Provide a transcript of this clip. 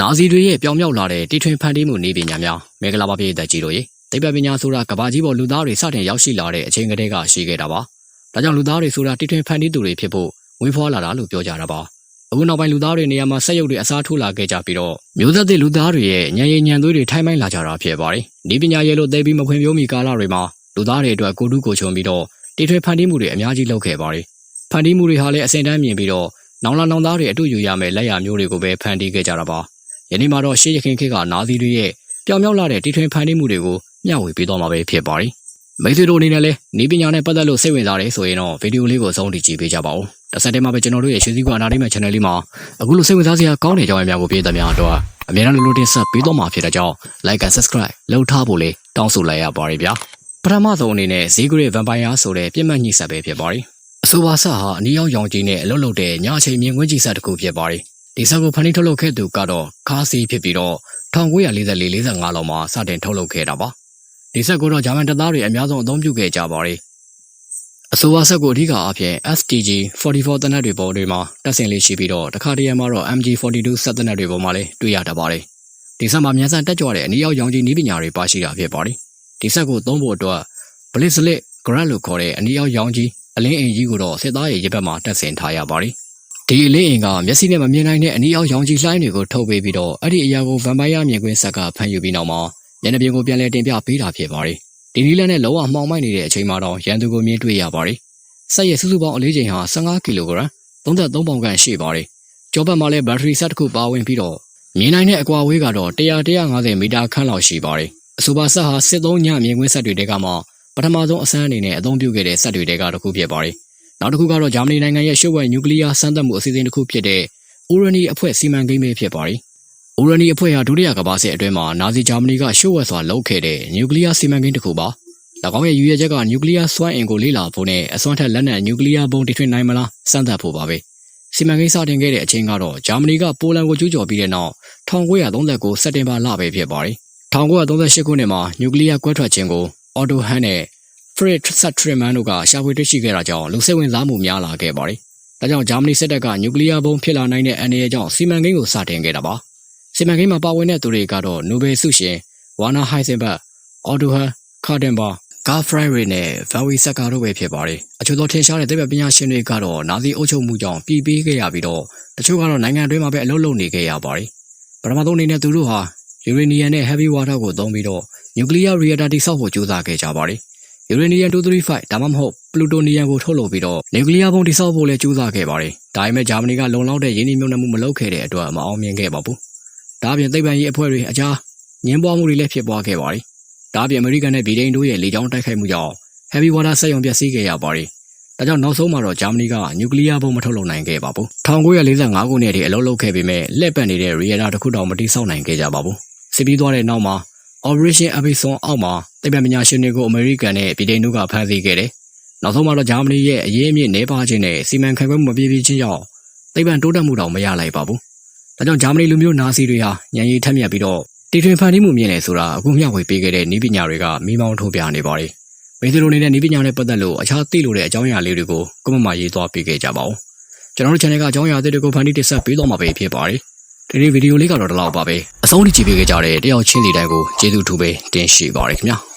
နာဇီတွေရဲ့ပြောင်မြောက်လာတဲ့တီထွင်ဖန်တီးမှုနည်းပညာများမင်္ဂလာပါပြည်သက်ကြီးတို့ရေသိပ္ပံပညာဆိုတာကဘာကြီးပေါ်လူသားတွေစတင်ရောက်ရှိလာတဲ့အချိန်ကတည်းကရှိခဲ့တာပါဒါကြောင့်လူသားတွေဆိုတာတီထွင်ဖန်တီးသူတွေဖြစ်ဖို့ဝင်းဖွာလာတာလို့ပြောကြတာပါအခုနောက်ပိုင်းလူသားတွေနေရာမှာဆက်ရုပ်တွေအစားထိုးလာခဲ့ကြပြီးတော့မျိုးသက်တဲ့လူသားတွေရဲ့ညံရည်ညံသွေးတွေထိုင်းမိုင်းလာကြတာဖြစ်ပါတယ်ဒီပညာရဲ့လို့သိပြီးမဖွံ့ဖြိုးမီကာလတွေမှာလူသားတွေအတွက်ကိုတူးကိုချုံပြီးတော့တီထွင်ဖန်တီးမှုတွေအများကြီးလုပ်ခဲ့ပါတယ်ဖန်တီးမှုတွေဟာလည်းအစဉ်တန်းမြင်ပြီးတော့နောင်လာနောင်သားတွေအတူယူရမယ်လက်ရမျိုးတွေကိုပဲဖန်တီးခဲ့ကြတာပါ ယနေ့မှာတော့ရှေးရခင်ခေတ်ကနာသီတွေရဲ့ပြောင်မြောက်လာတဲ့တီထွင်ဖန်တီးမှုတွေကိုမျှဝေပေးသွားမှာပဲဖြစ်ပါတယ်မိတ်ဆွေတို့အနေနဲ့လည်းဤပညာနဲ့ပတ်သက်လို့စိတ်ဝင်စားတယ်ဆိုရင်တော့ဗီဒီယိုလေးကိုအဆုံးထိကြည့်ပေးကြပါဦးတစ်ဆက်တည်းမှာပဲကျွန်တော်တို့ရဲ့ရွှေစည်းကွာအနာဒီမဲ့ channel လေးမှာအခုလိုစိတ်ဝင်စားစရာကောင်းတဲ့အကြောင်းအရာများကိုပြည်သက်များတော့အများနဲ့လိုလိုတင်ဆက်ပေးသွားမှာဖြစ်တဲ့ကြောင့် like and subscribe လုပ်ထားဖို့လေးတောင်းဆိုလိုက်ရပါတယ်ဗျာပထမဆုံးအနေနဲ့ဈေးကရစ်ဗမ်ပိုင်ယာဆိုတဲ့ပြစ်မှတ်ညှိဆက်ပဲဖြစ်ပါတယ်အဆိုပါဆက်ဟာအနီးရောက်ရောင်ကြီးနဲ့အလွတ်လွတ်တဲ့ညအချိန်မြင်ကွင်းကြီးဆက်တစ်ခုဖြစ်ပါတယ် ဒီဆက်ကိုဖန်တီးထုတ်လုပ်ခဲ့သူကတော့ခါစီဖြစ်ပြီးတော့1944-45လောက်မှာစတင်ထုတ်လုပ်ခဲ့တာပါဒီဆက်ကိုတော့ဂျာမန်တပ်သားတွေအများဆုံးအသုံးပြုခဲ့ကြပါတယ်အဆိုပါဆက်ကိုအဓိကအဖြစ် STG 44တနက်တွေပေါ်တွေမှာတက်ဆင်လေးရှိပြီးတော့တခါတရံမှာတော့ MG 42ဆက်တနက်တွေပေါ်မှာလည်းတွေ့ရတတ်ပါတယ်ဒီဆက်မှာမြန်ဆန်တက်ကြွတဲ့အနီးရောက်ရောင်ကြီးနည်းပညာတွေပါရှိတာဖြစ်ပါတယ်ဒီဆက်ကိုသုံးဖို့အတွက် Blitzlet Grad လို့ခေါ်တဲ့အနီးရောက်ရောင်ကြီးအလင်းအိမ်ကြီးကိုတော့စစ်သားရဲ့ရပ်ဘက်မှာတက်ဆင်ထားရပါတယ် ဒီအလင်းအိမ်ကမျက်စိနဲ့မမြင်နိုင်တဲ့အနီးရောက်ရောင်ကြီးလှိုင်းတွေကိုထုတ်ပေးပြီးတော့အဲ့ဒီအရာကိုဗမ်ပိုင်ယာမြင်ကွင်းဆက်ကဖမ်းယူပြီးနောက်မှာညနေပြင်ကိုပြန်လည်တင်ပြပေးတာဖြစ်ပါတယ်ဒီနည်းလမ်းနဲ့လောကမှောင်မိုက်နေတဲ့အချိန်မှာတော့ရန်သူကိုမြင်တွေ့ရပါတယ်ဆက်ရဲ့စုစုပေါင်းအလေးချိန်ဟာ15ကီလိုဂရမ်33ပေါင်ခန့်ရှိပါတယ်ကျောဘက်မှာလည်းဘက်ထရီဆက်တစ်ခုပါဝင်ပြီးတော့မြင်နိုင်တဲ့အကွာဝေးကတော့100 150မီတာခန့်လောက်ရှိပါတယ်အဆိုပါဆက်ဟာစစ်သုံးညမြင်ကွင်းဆက်တွေတဲကမှပထမဆုံးအစမ်းအနေနဲ့အသုံးပြုခဲ့တဲ့ဆက်တွေတဲကတစ်ခုဖြစ်ပါတယ် နောက်တစ်ခုကတော့ဂျာမနီနိုင်ငံရဲ့ရှုပ်ဝဲနျူကလ িয়ার စမ်းသပ်မှုအစီအစဉ်တစ်ခုဖြစ်တဲ့ဥရနီအဖွဲ့စီမံကိန်းပဲဖြစ်ပါတယ်။ဥရနီအဖွဲ့ဟာဒုတိယကမ္ဘာစစ်အတွင်းမှာနာဇီဂျာမနီကရှုပ်ဝဲစွာလုပ်ခဲ့တဲ့နျူကလ িয়ার စီမံကိန်းတစ်ခုပါ။၎င်းရဲ့ရည်ရွယ်ချက်ကနျူကလ িয়ার စွမ်းအင်ကိုလေ့လာဖို့နဲ့အစွမ်းထက်လက်နက်နျူကလ িয়ার ဘုံတည်ထွင်နိုင်မလားစမ်းသပ်ဖို့ပါပဲ။စီမံကိန်းစတင်ခဲ့တဲ့အချိန်ကတော့ဂျာမနီကပိုလန်ကိုကျူးကျော်ပြီးတဲ့နောက်1939စက်တင်ဘာလပဲဖြစ်ပါတယ်။1938ခုနှစ်မှာနျူကလ িয়ার ကွဲထွက်ခြင်းကိုအော်တိုဟန်နဲ့ Fred Sutherland တို့ကရှာဖွေတွေ့ရှိခဲ့တာကြောင့်လူစိတ်ဝင်စားမှုများလာခဲ့ပါတယ်။ဒါကြောင့်ဂျာမနီစစ်တပ်ကနျူကလ িয়ার ဘုံးဖြစ်လာနိုင်တဲ့အန္တရာယ်ကြောင့်စီမံကိန်းကိုစတင်ခဲ့တာပါ။စီမံကိန်းမှာပါဝင်တဲ့သူတွေကတော့နိုဘယ်ဆုရှင်ဝါနာဟိုင်ဇင်ဘတ်၊အော်ဒိုဟန်၊ကာဒင်ဘာဂါဖရိုင်ရီနဲ့ဗာဝီဆက်ကာတို့ပဲဖြစ်ပါတယ်။အချို့သောထင်ရှားတဲ့သိပ္ပံပညာရှင်တွေကတော့နာဇီအုပ်ချုပ်မှုကြောင့်ပြည်ပေးခဲ့ရပြီးတော့တချို့ကတော့နိုင်ငံတွင်းမှာပဲအလုပ်လုပ်နေခဲ့ရပါတယ်။ပထမဆုံးအနေနဲ့သူတို့ဟာယူရေနီယံနဲ့ heavy water ကိုသုံးပြီးတော့ nuclear reactor တိစောက်ဖို့ကြိုးစားခဲ့ကြပါတယ် ယူရေနီယံ235ဒါမှမဟုတ်ပလူတိုနီယံကိုထုတ်လုပ်ပြီးတော့နျူကလ িয়ার ဘုံတိစောက်ဖို့လည်းကြိုးစားခဲ့ပါတယ်။ဒါပေမဲ့ဂျာမနီကလုံလောက်တဲ့ရင်းနှီးမြှုပ်နှံမှုမလုပ်ခဲ့တဲ့အတွက်မအောင်မြင်ခဲ့ပါဘူး။ဒါအပြင်သိပ္ပံရေးအဖွဲ့တွေအကြားငင်းပွားမှုတွေလည်းဖြစ်ပွားခဲ့ပါတယ်။ဒါအပြင်အမေရိကန်နဲ့ဗြိတိန်တို့ရဲ့လေကြောင်းတိုက်ခိုက်မှုကြောင့် heavy water စက်ရုံပျက်စီးခဲ့ရပါတယ်။ဒါကြောင့်နောက်ဆုံးမှာတော့ဂျာမနီကနျူကလ িয়ার ဘုံမထုတ်လုပ်နိုင်ခဲ့ပါဘူး။1945ခုနှစ်ထိအလုပ်လုပ်ခဲ့ပေမဲ့လက်ပတ်နေတဲ့ reactor တစ်ခုတောင်မတိစောက်နိုင်ခဲ့ကြပါဘူး။စစ်ပြီးသွားတဲ့နောက်မှာ Operation Abison အောက်မှာသိပ္ပံပညာရှင်တွေကိုအမေရိကန်နဲ့ဗြိတိန်တို့ကဖမ်းဆီးခဲ့တယ်။နောက်ဆုံးမှာတော့ဂျာမနီရဲ့အရေးအမြစ်နေပါခြင်းနဲ့စီမံခန့်ခွဲမှုမပြေပြည့်ခြင်းကြောင့်သိပ္ပံတိုးတက်မှုတောင်မရလိုက်ပါဘူး။ဒါကြောင့်ဂျာမနီလူမျိုးနာစီတွေဟာညံရီထက်မြက်ပြီးတော့တီထွင်ဖန်တီးမှုမြင်နေဆိုတာအခုမျှဝေပေးခဲ့တဲ့ဤပညာတွေကမိမောင်းထုတ်ပြနေပါတယ်။မိသလိုနေတဲ့ဤပညာနဲ့ပတ်သက်လို့အခြားသိလို့တဲ့အကြောင်းအရာလေးတွေကိုကွန်မန့်မှာရေးသွားပေးခဲ့ကြပါဦး။ကျွန်တော်တို့ channel ကအကြောင်းအရာအသစ်တွေကိုဖန်တီးတင်ဆက်ပေးသွားမှာပဲဖြစ်ပါတယ်။ ဒီနေ့ဗီဒီယိုလေးကတော့ဒီလောက်ပါပဲ။အဆုံးထိကြည့်ပေးခဲ့ကြတဲ့တယောက်ချင်းစီတိုင်းကိုကျေးဇူးထူးပဲတင်ရှိပါရခင်ဗျာ။